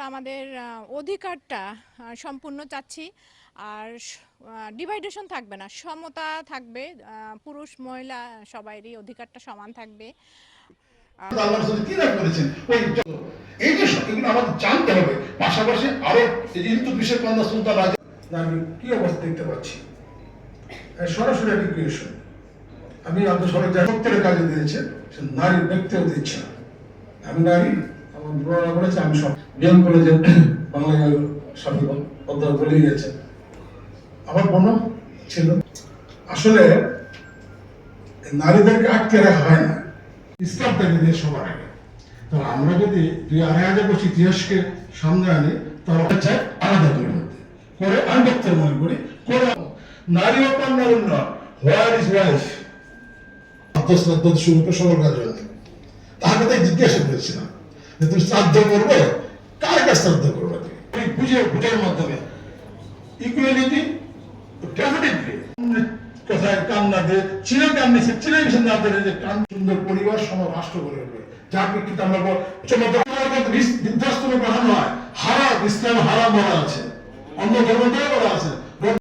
আসলে আমাদের অধিকারটা সম্পূর্ণ চাচ্ছি। আর ডিভাইডেশন থাকবে না সমতা থাকবে পুরুষ মহিলা সবারই অধিকারটা সমান থাকবে। কি না করেছেন? ওই যত- এই যে এগুলো আমাদের জানতে হবে। পাশাপাশি আরও এই যে ইলতুৎমিশের সুলতান রাজা আমি কি অবস্থা দেখতে পাচ্ছি? সরাসরি একটা ক্রিয়েশন আমি আপনার সবাই যা সত্যের কাজে দিয়েছে সে নারীর ব্যক্তিগত ইচ্ছা আমি নারী বলেছে আমি সব কলেজের বাংলা আমার ছিল, আসলে নারীদেরকে আটকে রাখা হয় না সবার আগে। আমরা যদি দুই আড়াই হাজার বছর ইতিহাসকে সামনে আনি, তাহলে চাই আলাদা করে করে আমি মনে করি, করে নারী ও কন্যারণ্য হোয়ার ইজ ওয়াইফ করে সকল কাজ তাহাকে তাই জিজ্ঞাসা করেছিলাম। যে তুমি শ্রাদ্ধ করবে কার কাছে শ্রাদ্ধ করবে তুমি? বুঝে বুঝার মাধ্যমে। ইকুয়ালিটি ডেফিনেটলি কোথায় কান্না দিয়ে চিনে কান্না সে মিশে না দেবে যে কান সুন্দর পরিবার সমাজ রাষ্ট্র গড়ে উঠবে। যার প্রেক্ষিতে আমরা বৃদ্ধাশ্রমে পড়ানো হয়। হারাম ইসলাম হারাম বলা আছে। অন্য ধর্মটাও বলা আছে।